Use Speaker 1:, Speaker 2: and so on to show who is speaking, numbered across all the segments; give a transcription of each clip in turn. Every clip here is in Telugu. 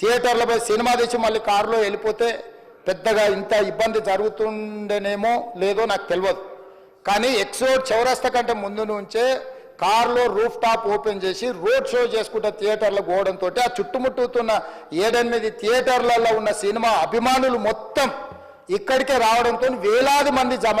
Speaker 1: థియేటర్లో పోయి సినిమా తీసి మళ్ళీ కారులో వెళ్ళిపోతే పెద్దగా ఇంత ఇబ్బంది జరుగుతుండేనేమో లేదో నాకు తెలియదు. కానీ ఎక్సోడ్ చౌరస్తా కంటే ముందు నుంచే కారులో రూఫ్ టాప్ ఓపెన్ చేసి రోడ్ షో చేసుకుంటే థియేటర్లో పోవడంతో ఆ చుట్టుముట్టుతున్న ఏడెనిమిది థియేటర్లలో ఉన్న సినిమా అభిమానులు మొత్తం ఇక్కడికే రావడంతో వేలాది మంది జమ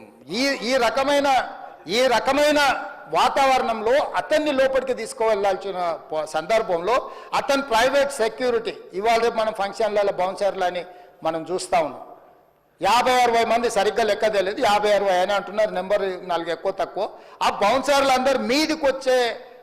Speaker 1: ఈ ఈ రకమైన ఈ రకమైన వాతావరణంలో అతన్ని లోపలికి తీసుకువెళ్ళాల్సిన సందర్భంలో అతని ప్రైవేట్ సెక్యూరిటీ ఇవాళ రేపు మనం ఫంక్షన్లలో బౌన్సర్లని మనం చూస్తూ ఉన్నాం. యాభై అరవై మంది సరిగ్గా లెక్క తెలియదు యాభై అరవై అని అంటున్నారు నెంబర్ నాలుగు ఎక్కువ తక్కువ. ఆ బౌన్సర్లు అందరు మీదికి వచ్చే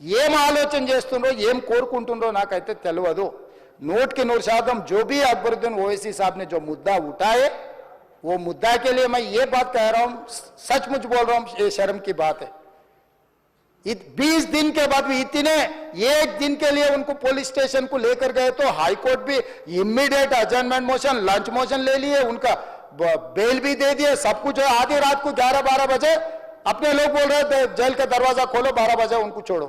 Speaker 1: ఏం ఆలోచన చేస్తుండ్రో ఏం కోరుకుంటుండ్రో నాకైతే తెలియదు नोट के नूर शादम जो भी अकबरुद्दीन ओवैसी साहब ने जो मुद्दा उठाए वो मुद्दा के लिए मैं ये बात कह रहा हूं सचमुच बोल रहा हूं ये शर्म की बात है बीस दिन के बाद भी इतने एक दिन के लिए उनको पुलिस स्टेशन को लेकर गए तो हाई कोर्ट भी immediate adjournment motion lunch motion ले लिए उनका ब- बेल भी दे दिए सब कुछ है आधी रात को 11 12 बजे अपने लोग बोल रहे थे जेल का दरवाजा खोलो 12 बजे उनको छोड़ो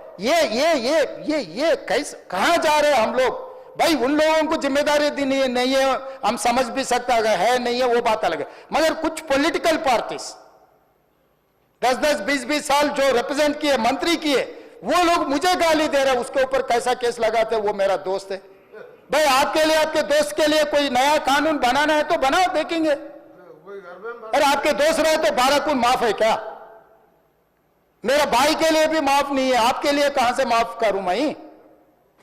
Speaker 1: ये ये ये ये ये कैसे कहाँ जा रहे हैं हम लोग? भाई उन लोगों को ज़िम्मेदारी दी नहीं है नहीं है हम समझ भी सकते अगर है नहीं है वो बात अलग है। मगर कुछ पॉलिटिकल पार्टीज़ दस दस बीस बीस साल जो रिप्रेजेंट किए मंत्री किए वो लोग मुझे गाली दे रहे उसके ऊपर कैसा केस लगाते वो मेरा दोस्त है। भाई आपके लिए आपके दोस्त के लिए कोई नया कानून बनाना है तो बनाओ देखेंगे। अरे आपके दोस्त रहे तो बारह कुन माफ़ है क्या? मेरा भाई के लिए भी माफ़ नहीं है, आपके लिए कहाँ से माफ़ करूँ मैं?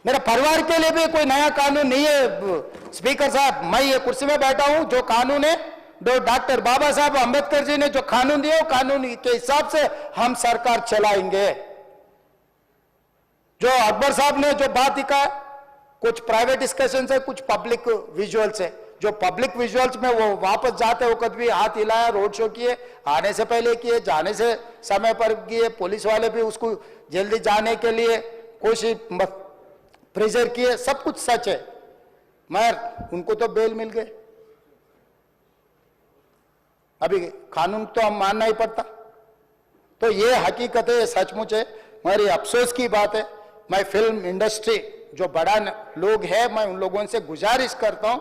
Speaker 1: मेरा परिवार के लिए भी कोई नया कानून नहीं है, स्पीकर साहब, मैं ये कुर्सी में बैठा हूँ, जो कानून है, जो डॉक्टर बाबा साहब अंबेडकर जी ने जो कानून दिया कानून के हिसाब से हम सरकार चलाएँगे। जो अकबर साहब ने जो बात दिखा, कुछ प्राइवेट डिस्कशन है, कुछ पब्लिक विजुअल्स है जो पब्लिक विजुअल्स में वो वापस जाते वक्त भी हाथ हिलाया रोड शो किए, आने से पहले किए, जाने से समय पर किए पुलिस वाले भी उसको जल्दी जाने के लिए कोशिश प्रेशर किए, सब कुछ सच है। मगर उनको तो बेल मिल गए। अभी कानून तो हम मानना ही पड़ता। तो ये हकीकत है सचमुच है। मगर ये अफसोस की बात है, मैं फ़िल्म इंडस्ट्री जो बड़ा लोग है, मैं उन लोगों से गुजारिश करता हूँ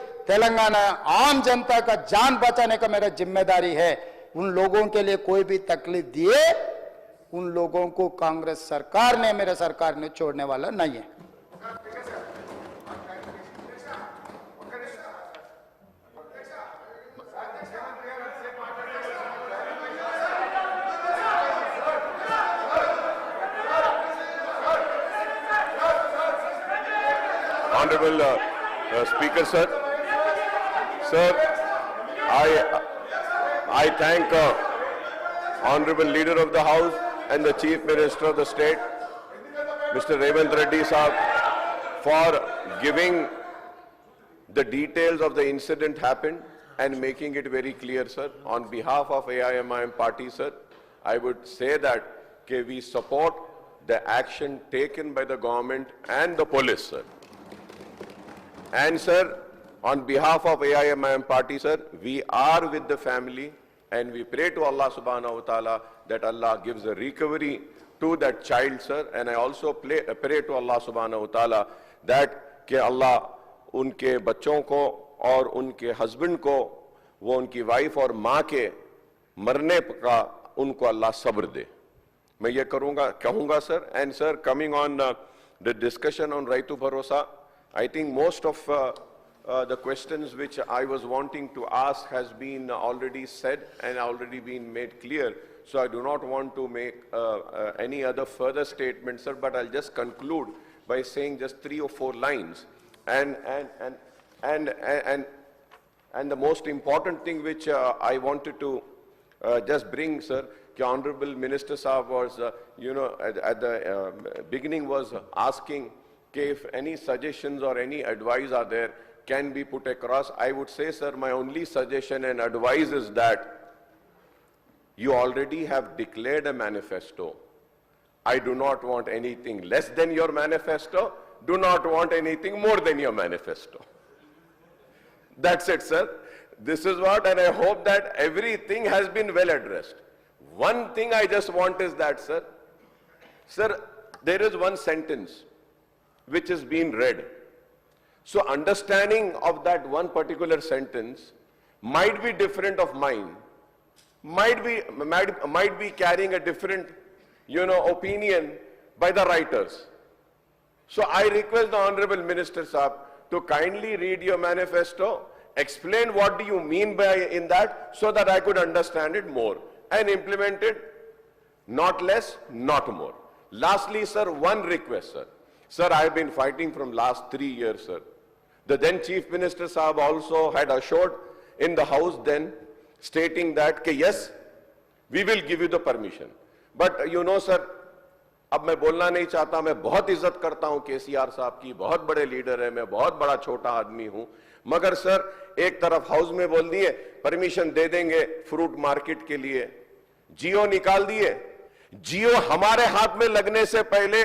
Speaker 1: तेलंगाना आम जनता का जान बचाने का मेरा ज़िम्मेदारी है उन लोगों के लिए कोई भी तकलीफ़ दिए उन लोगों को कांग्रेस सरकार ने मेरे सरकार ने छोड़ने वाला नहीं है
Speaker 2: Honorable uh, uh, Speaker, sir. Sir, I, I thank uh, Honorable Leader of the House and the Chief Minister of the State, Mr. Revant Reddy for giving the details of the incident happened and making it very clear, sir. On behalf of AIMIM party, sir, I would say that okay, we support the action taken by the government and the police, sir. And sir, on behalf of AIMIM party, sir, we are with the family And we pray to Allah subhanahu wa ta'ala that Allah gives a recovery to that child, sir. And I also play, pray to Allah subhanahu wa ta'ala that कि Allah उनके बच्चों को और उनके हस्बैंड को वो उनकी वाइफ और माँ के मरने का उनको अल्लाह सब्र दे मैं ये करूँगा कहूँगा sir and sir coming on the discussion on right to भरोसा I think most of the questions which I was wanting to ask has been already said and already been made clear. So I do not want to make uh, uh, any other further statements, sir, but I'll just conclude by saying just three or four lines. And, and, and, and, and, and the most important thing which uh, I wanted to uh, just bring, sir, the Honorable Minister Saab was, uh, you know, at, at the um, beginning was asking कि if any suggestions or any advice are there, can be put across. I would say, sir, my only suggestion and advice is that you already have declared a manifesto. I do not want anything less than your manifesto, do not want anything more than your manifesto. That's it, sir. This is what, and I hope that everything has been well addressed. One thing I just want is that, sir, sir, there is one sentence which is being read. So understanding of that one particular sentence might be different of mine, might be, might, might be carrying a different, you know, opinion by the writers. So I request the Honorable Minister Saab to kindly read your manifesto, explain what do you mean by in that so that I could understand it more and implement it not less, not more. Lastly, sir, one request, sir. Sir, I have been fighting from last three years, sir. The then Chief Minister Saab also had assured in the House then, stating that, "Ki yes, we will give you the permission. But you know, sir, अब मैं बोलना नहीं चाहता मैं बहुत इज़्ज़त करता हूँ केसीआर साहब की बहुत बड़े लीडर है मैं बहुत बड़ा छोटा आदमी हूँ मगर सर एक तरफ़ हाउस में बोल दिए परमिशन दे देंगे फ्रूट मार्केट के लिए जियो निकाल दिए जियो हमारे हाथ में लगने से पहले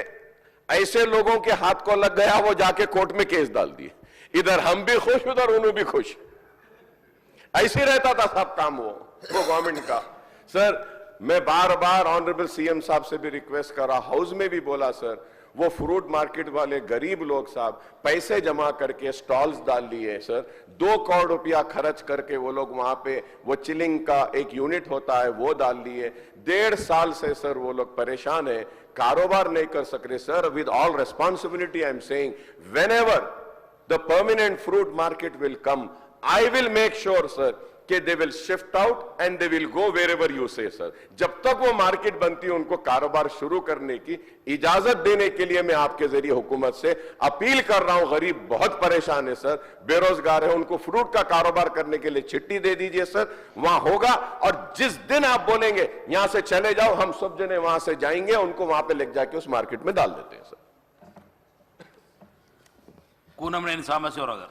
Speaker 2: ऐसे लोगों के हाथ को लग गया, वो जाके कोर्ट में केस डाल दिए। इधर हम भी खुश, उधर उन्हों भी खुश। ऐसे रहता था सब काम वो वो गवर्नमेंट का। सर मैं बार बार ऑनरेबल सीएम साहब से भी रिक्वेस्ट करा हाउस में भी बोला सर वो फ्रूट मार्केट वाले गरीब लोग साहब, पैसे जमा करके स्टॉल्स डाल लिए सर दो करोड़ रुपया खर्च करके वो लोग वहाँ पे, वो चिलिंग का एक यूनिट होता है, वो डाल लिए डेढ़ साल से सर वो लोग परेशान है। कारोबार नहीं कर सक रहे sir with all responsibility I am saying ever the permanent fruit market will come I will make sure sir कि they will shift out and they will go wherever you say, sir. जब तक वो मार्केट बनती है उनको कारोबार शुरू करने की इजाजत देने के लिए मैं आपके जरिए हुकूमत से अपील कर रहा हूं गरीब बहुत परेशान है सर बेरोजगार है उनको फ्रूट का कारोबार करने के लिए चिट्ठी दे दीजिए सर वहां होगा और जिस दिन आप बोलेंगे यहां से चले जाओ हम सब जने वहां से जाएंगे उनको वहां पे लेके जाके उस मार्केट में डाल देते हैं सर
Speaker 3: కూనంనేని సాంబశివరావు గారు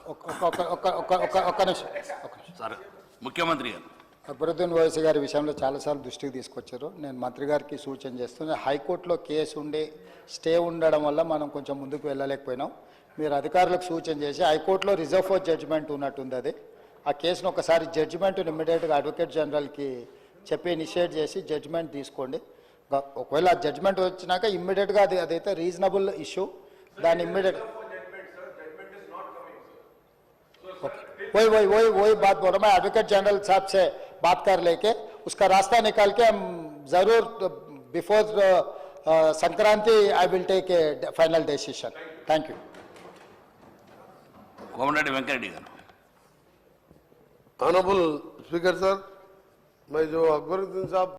Speaker 3: ముఖ్యమంత్రి గారు.
Speaker 1: అభివృద్ధి ఓవైసీ గారి విషయంలో చాలాసార్లు దృష్టికి తీసుకొచ్చారు. నేను మంత్రి గారికి సూచన చేస్తున్నా హైకోర్టులో కేసు ఉండే స్టే ఉండడం వల్ల మనం కొంచెం ముందుకు వెళ్ళలేకపోయినాం. మీరు అధికారులకు సూచన చేసి హైకోర్టులో రిజర్వ్ ఫర్ జడ్జిమెంట్ ఉన్నట్టుంది అది. ఆ కేసును ఒకసారి జడ్జిమెంట్ ఇమ్మీడియట్గా అడ్వకేట్ జనరల్కి చెప్పి ఇనిషియేట్ చేసి జడ్జిమెంట్ తీసుకోండి. ఒకవేళ ఆ జడ్జిమెంట్ వచ్చినాక ఇమ్మీడియట్గా అది అదైతే రీజనబుల్ ఇష్యూ. దాన్ని ఇమ్మీడియట్ वही वही वही वही बात बोल रहा हूं, मैं एडवोकेट जनरल साहब से बात कर लेके उसका रास्ता निकाल के हम जरूर before Sankranti I will take a final decision thank you
Speaker 3: Komatireddy Venkatreddy గారు
Speaker 4: ऑनरेबल स्पीकर सर मैं जो अकबरुद्दीन साहब